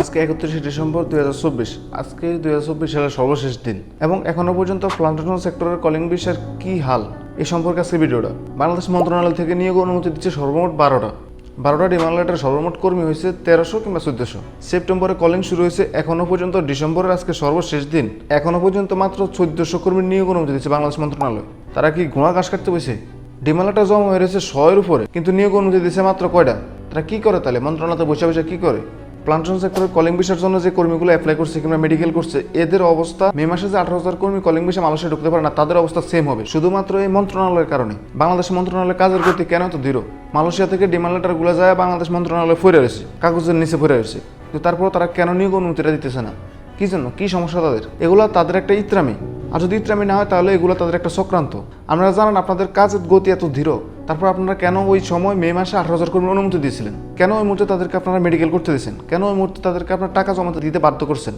আজকে একত্রিশে ডিসেম্বর দুই হাজার চব্বিশ। আজকে দুই হাজার চব্বিশ সালের সর্বশেষ দিন। এবং এখনও পর্যন্ত প্লান্টেশন সেক্টরের কলিং বিষয়ের কি হাল, এ সম্পর্কে আজকে ভিডিওটা। বাংলাদেশ মন্ত্রণালয় থেকে নিয়োগ অনুমতি দিচ্ছে সর্বমোট বারোটা। বারোটা ডিমান্ড লেটার সর্বমোট কর্মী হয়েছে তেরোশো কিংবা চোদ্দশো। সেপ্টেম্বরে কলিং শুরু হয়েছে এখনও পর্যন্ত ডিসেম্বরের আজকে সর্বশেষ দিন। এখনও পর্যন্ত মাত্র চোদ্দশো কর্মীর নিয়োগ অনুমতি দিচ্ছে বাংলাদেশ মন্ত্রণালয়। তারা কি ঘোড়া ঘাস কাটতে বসে? ডিমালাটা জমা হয়ে রয়েছে শয়ের উপরে, কিন্তু নিয়োগ অনুমতি দিচ্ছে মাত্র কয়টা? তারা কি করে তাহলে? মন্ত্রণালয় বসে বসে কি করে? প্লান্টেশন সেক্টরের কলিং বিষয়ের জন্য যে কর্মীগুলো অ্যাপ্লাই করছে, কিংবা মেডিকেল করছে, এদের অবস্থা মে মাসে যে আঠারো হাজার কর্মী কলিং বিষয়ে মালয়েশিয়া ঢুকতে পারে না, তাদের অবস্থা সেম হবে। শুধুমাত্র এই মন্ত্রণালয়ের কারণে। বাংলাদেশ মন্ত্রণালয়ের কাজের গতি কেন তো দৃঢ়? মালয়েশিয়া থেকে ডিমান্ড লেটারগুলো যায়, বাংলাদেশ মন্ত্রণালয় ফিরে রয়েছে কাগজের নিচে ফিরে রয়েছে কিন্তু তারা কেন নিয়োগ অনুমতিটা দিতেছে না? কি জন্য? কি সমস্যা তাদের? এগুলো তাদের একটা ইত্রামি। আর যদি ইত্রামি না হয়, তাহলে এগুলো তাদের একটা চক্রান্ত। আপনারা জানেন আপনাদের কাজের গতি এত ধীর, তারপর আপনারা কেন ওই সময় মে মাসে আঠারো হাজার কর্মী অনুমতি দিয়েছিলেন? কেন ওই মুহূর্তে তাদেরকে আপনারা মেডিকেল করতে দিয়েছেন? কেন ওই মুহূর্তে তাদেরকে আপনার টাকা জমাতে দিতে বাধ্য করছেন?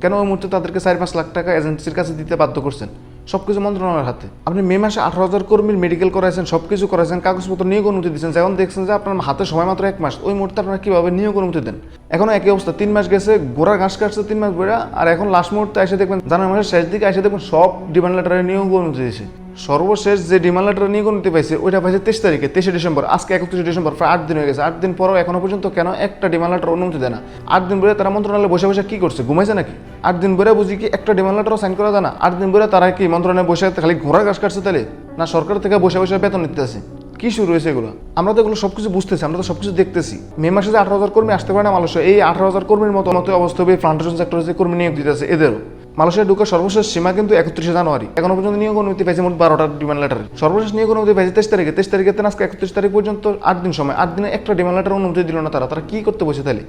কেন ওই মুহূর্তে তাদেরকে চার পাঁচ লাখ টাকা এজেন্সির কাছে দিতে বাধ্য করছেন? সব কিছু মন্ত্রণালয়ের হাতে। আপনি মে মাসে আঠারো হাজার কর্মীর মেডিকেল করাইছেন সব কিছু করাইছেন, কাগজপত্র নিয়োগ অনুমতি দিচ্ছেন। যখন দেখছেন যে আপনার হাতে সময় মাত্র এক মাস। ওই মুহূর্তে আপনারা কীভাবে নিয়োগ অনুমতি দেন? এখন একই অবস্থা। তিন মাস গেছে, গোড়া ঘাস কাটছে তিন মাস বেড়া আর এখন লাস্ট মুহূর্তে এসে দেখবেন জানুয়ারি মাসের শেষ দিকে এসে দেখবেন সব ডিমান্ড লেটারে নিয়োগ অনুমতি দিয়েছে। সর্বশেষ যে ডিমান্ড লেটার নিয়োগ অনুমতি পাইছে, ওইটা পাইছে তেইশ তারিখে, তেইশে ডিসেম্বর। আজকে একত্রিশে ডিসেম্বর, প্রায় আট দিন হয়ে গেছে। আট দিন পরেও এখনও পর্যন্ত কেন একটা ডিমান্ড লেটার অনুমতি দেয় না। আট দিন পরে তারা মন্ত্রণালয়ে বসে বসে কি করছে, ঘুমাইছে নাকি? আট দিন পরে বুঝি কি একটা ডিমান্ড লেটারও সাইন করা যায় না? আট দিন পরে তারা কি মন্ত্রণালয়ে বসে খালি ঘোড়া ঘাস কাটছে তাহলে? না সরকার থেকে বসে বসে বেতন নিতে আছে? কি শুরু হয়েছে এগুলো? আমরা তো এগুলো সবকিছু বুঝতেছি, আমরা তো সবকিছু দেখতেছি। মে মাসে যে আঠারো হাজার কর্মী আসতে পারে না মালয়েশিয়া, এই আঠারো হাজার কর্মীর মতো মতো অবস্থা হবে প্লান্টেশন সেক্টরে যে কর্মী নিয়োগ দিতেছে এদেরও। মালয়েশিয়া ঢুকার সর্বশেষ সীমা কিন্তু একত্রিশে জানুয়ারি। এখনও পর্যন্ত নিয়োগ অনুমতি পাইছে মোট বারোটা ডিমান্ড লেটারে সর্বশেষ নিয়োগ অনুমতি পাইছে তেইশ তারিখে। তেইশ তারিখে আজকে একত্রিশ তারিখ পর্যন্ত আট দিন সময়। আট দিনে একটা ডিমান্ড লেটার অনুমতি দিল না তারা। তারা কি করতে বসে তাহলে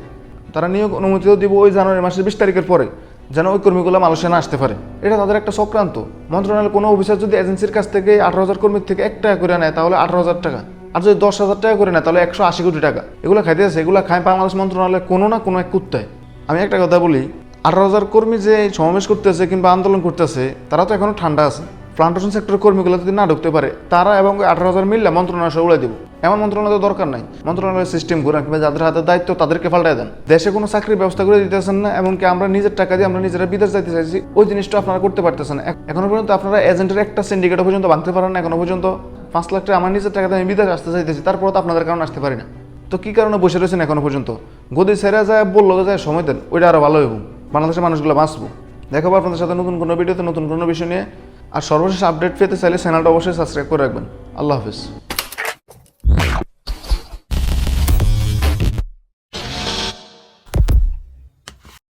তারা নিয়োগ অনুমতিও দিব ওই জানুয়ারি মাসের বিশ তারিখের পরে, যেন ওই কর্মীগুলো মালয়েশিয়া না আসতে পারে। এটা তাদের একটা চক্রান্ত। মন্ত্রণালয়ের কোনো অফিসার যদি এজেন্সির কাছ থেকে আঠারো হাজার কর্মীর থেকে এক টাকা করে নেয়, তাহলে আঠারো হাজার টাকা। আর যদি দশ হাজার টাকা করে নেয়, তাহলে একশো আশি কোটি টাকা। এগুলো খাইতে আছে, এগুলো খায় বাংলাদেশ মন্ত্রণালয় কোনো না কোনো এক কুত্তায়। আমি একটা কথা বলি আঠারো হাজার কর্মী যে সমাবেশ করতেছে কিংবা আন্দোলন করতেছে, তারা তো এখনও ঠান্ডা আছে। প্লান্টেশন সেক্টরের কর্মীগুলো যদি না ঢুকতে পারে, তারা এবং আঠারো হাজার মিললে মন্ত্রণালয় উড়াই দেবো। এমন মন্ত্রণালয় দরকার নাই। মন্ত্রণালয়ের সিস্টেম ঘুরে কিংবা যাদের হাতে দায়িত্ব, তাদেরকে পাল্টায় দেন। দেশে কোনো চাকরির ব্যবস্থা করে দিতেছেন না, এমনকি আমরা নিজের টাকা দিয়ে আমরা নিজেরা বিদেশ যাইতে চাইছি, ওই জিনিসটা আপনারা করতে পারতেছেন এখনও পর্যন্ত আপনারা এজেন্টের একটা সিন্ডিকেট পর্যন্ত ভাঙতে পারেন না, এখনও পর্যন্ত পাঁচ লাখ টাকা আমার নিজের টাকাতে আমি বিদেশ আসতে চাইতেছি তারপর তো আপনাদের কারণে আসতে পারি না। তো কি কারণে বসে রয়েছেন এখনও পর্যন্ত? গদি ছেড়ে যায়, বলল যায়, সময় দেন, ওইটা আরও ভালো হইব। বাংলাদেশের মানুষগুলো বাঁচবো। দেখাবো আপনাদের সাথে নতুন কোনো ভিডিওতে নতুন কোনো বিষয় নিয়ে। আর সর্বশেষ আপডেট পেতে চাইলে চ্যানেলটা অবশ্যই সাবস্ক্রাইব করে রাখবেন। আল্লাহ হাফিজ।